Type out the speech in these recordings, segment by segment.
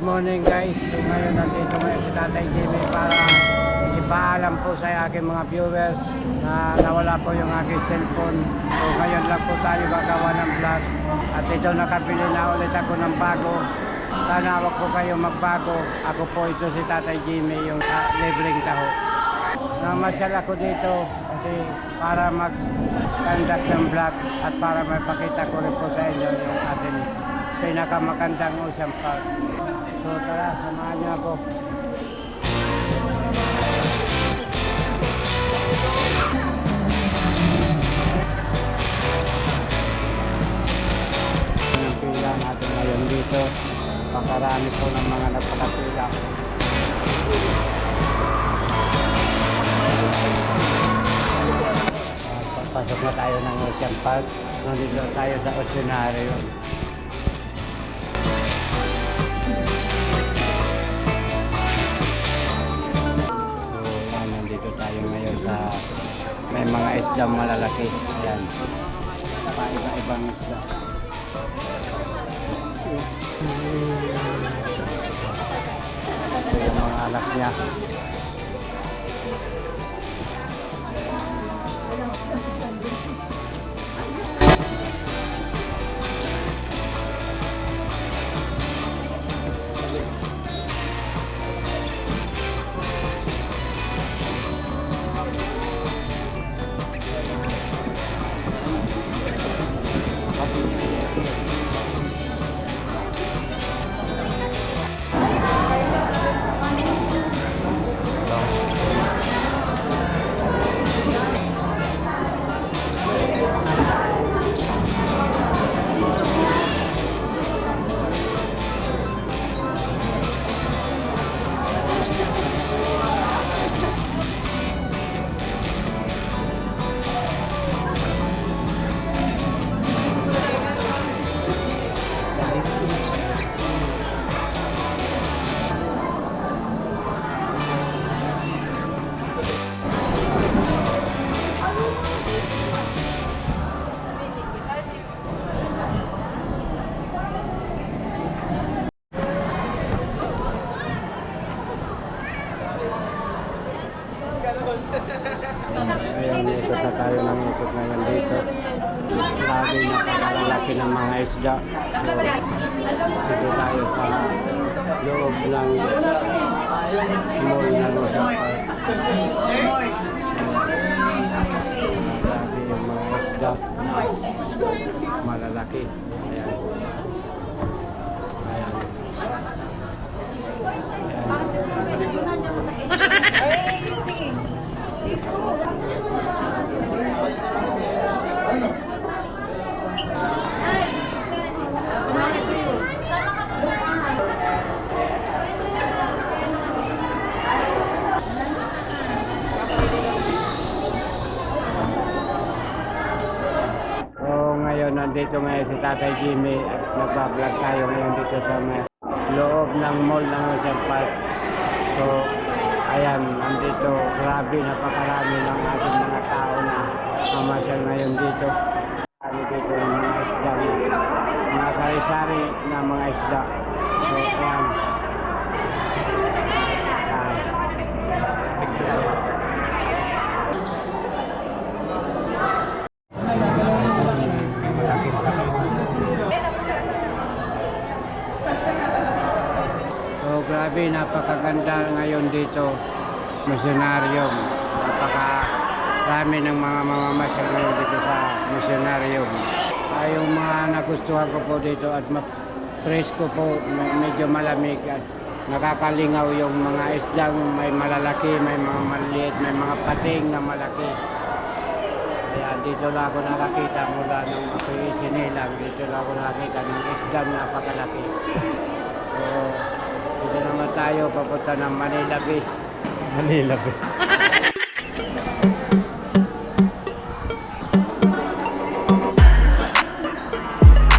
Good morning guys. So ngayon nandito ngayon si Tatay Jimmy para ipaalam po sa aking mga viewers na nawala po yung aking cellphone. So ngayon lang po tayo gagawa ng vlog. At ito nakabili na ulit ako ng bago. Sana wag po kayo magbago. Ako po ito si Tatay Jimmy, yung uh, libreng taho. Namasyal ako dito para mag-conduct ng vlog at para mapakita ko rin po sa inyo yung ating pinakamagandang Ocean Park. So tara, samahan niyo ako. Yung pila natin ngayon dito, pakarami po ng mga nagpakapila. Ah, Pasok na tayo ng Ocean Park. Nandito tayo sa Oceanario. Isda malalaki. Ayan. Paiba-ibang isda. Ito yung mga anak niya. Mall na Rosa Park. Grabe yung mga isda. Malalaki. Ayan. Ayan. Ayan. So ngayon nandito ngayon si Tatay Jimmy at nagbablog tayo ngayon dito sa may loob ng mall ng Ocean Park. So ayan, nandito grabe napakarami ng ating mga tao na mamasyal ngayon dito. Kami dito ng mga isda, mga sari-sari na mga isda. So ayan. So grabe, napakaganda ngayon dito. Misyonarium. Napaka rami ng mga mamamasyal ngayon dito sa misyonarium. Ay, yung mga nagustuhan ko po dito at presko po, me- medyo malamig at nakakalingaw yung mga isdang may malalaki, may mga maliit, may mga pating na malaki. Kaya dito lang ako nakakita mula nung ako sinilang, dito lang ako nakakita ng isdang napakalaki. So, dito naman tayo papunta ng Manila Bay. Manila ba?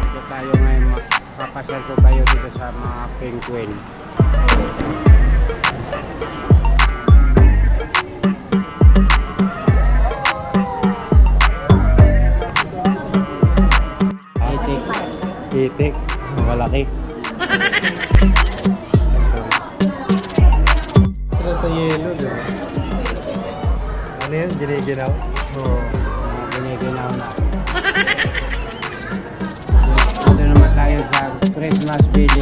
Dito tayo ngayon, papasyal ko kayo dito sa mga penguin. Itik. Itik. Malaki. yelo, di ba? Ano yun? Giniginaw? Oo, mga giniginaw na. Dito naman tayo sa Christmas village.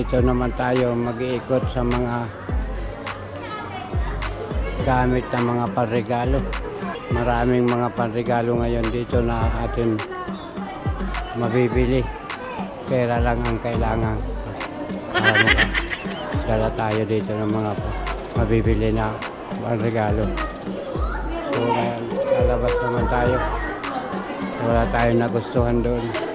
Dito naman tayo mag-iikot sa mga gamit na mga panregalo. Maraming mga panregalo ngayon dito na atin mabibili. Pera lang ang kailangan. Para dala tayo dito ng mga mabibili na panregalo. So lalabas naman tayo. Wala tayong nagustuhan doon.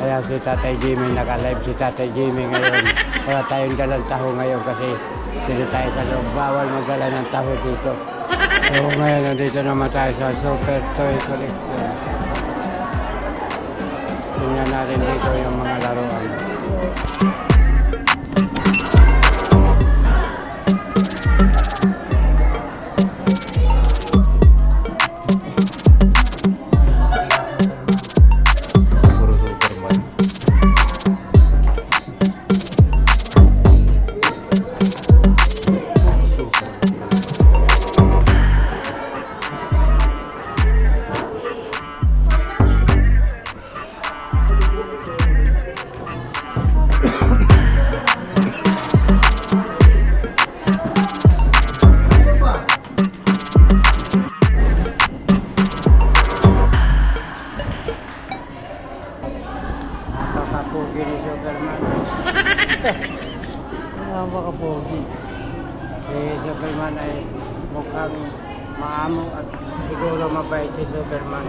Kaya si Tatay Jimmy, naka-live si Tatay Jimmy ngayon. Wala tayong dalang taho ngayon kasi dito tayo sa loob. Bawal magdala ng taho dito. So ngayon, nandito naman tayo sa Super Toy Collection. Tingnan natin dito yung mga laruan. Napakapugi ni Superman. Napaka-pogi. Si Superman ay mukhang maamo at siguro mabait si Superman.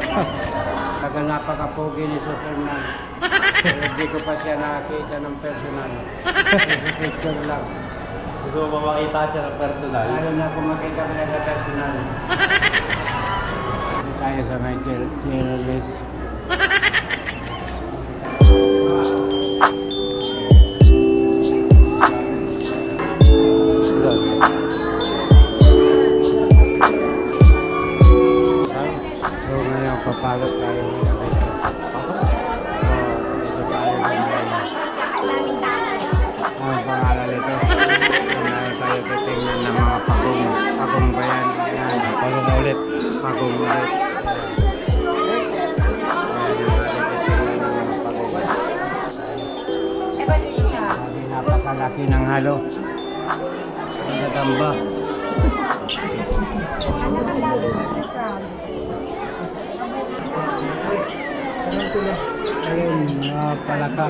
Taga napakapugi ni Superman. Pero hindi ko pa siya nakakita ng personal. Picture lang. Gusto mo makita siya ng personal? Lalo na kung makita ko na sa personal. Tayo sa may chair- Nito? Kailangan tayo titingnan ng mga pagong. Pagong ba yan? Yan. Pasok na ulit. Pagong ulit. Ayan pagong. Sabi, napakalaki ng halo. Ang tatamba. Ayun, mga palaka.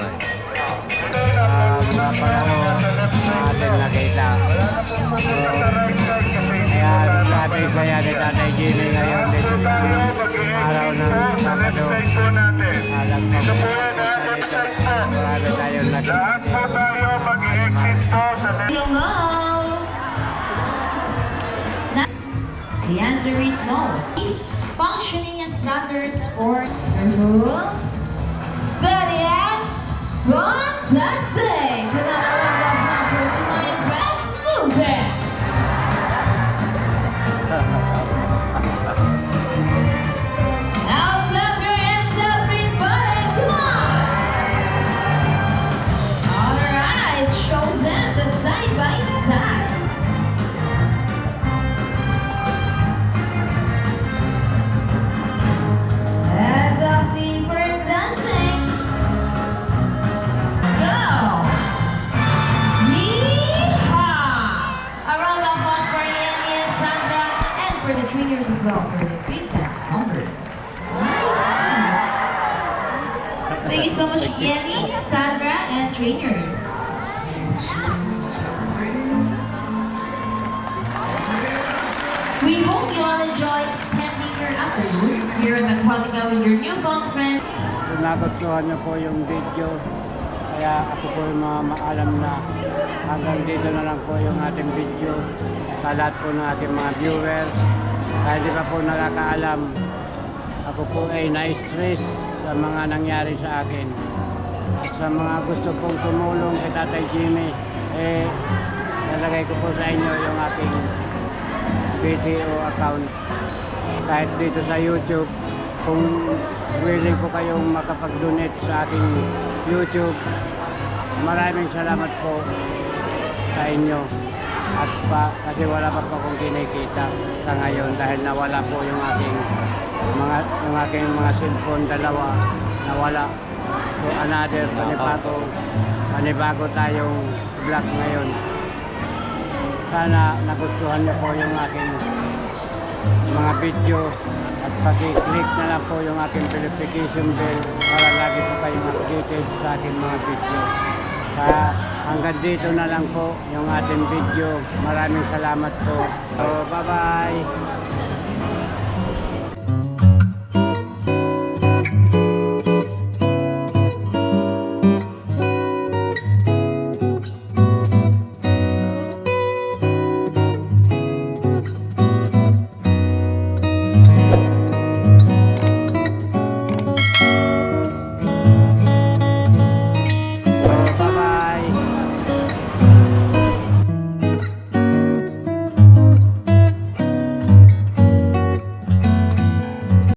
Tayo? Ah, mga panahon na ating nakita. Kaya sabi saya ni Tatay Jimmy ngayon dito sa araw ng Sabado. natin. Alam Ito po yan, dito. side po. Marami tayong nakita. Lahat po tayo mag-exit po sa The answer is no. Functioning as gutters for Steady and Fantastic! Another that of that pass Let's move it! Another Coach Yenny, Sandra, and trainers. We hope you all enjoy spending your afternoon here at Aquatica with your newfound friend. Nagustuhan niyo po yung video, kaya ako po yung mga maalam na hanggang dito na lang po yung ating video sa lahat po ng ating mga viewers. Kahit di pa po nakakaalam, ako po ay na-stress sa mga nangyari sa akin. At sa mga gusto pong tumulong kay Tatay Jimmy, eh, nalagay ko po sa inyo yung aking video account kahit dito sa YouTube kung willing po kayong makapag-donate sa aking YouTube maraming salamat po sa inyo at pa, kasi wala pa po akong kinikita sa ngayon dahil nawala po yung aking mga yung aking mga cellphone dalawa nawala so another panibago panibago tayong vlog ngayon sana nagustuhan niyo po yung aking mga video at pag-click na lang po yung aking verification bell para lagi po kayong updated sa aking mga video. Kaya hanggang dito na lang po yung ating video. Maraming salamat po. So, bye-bye!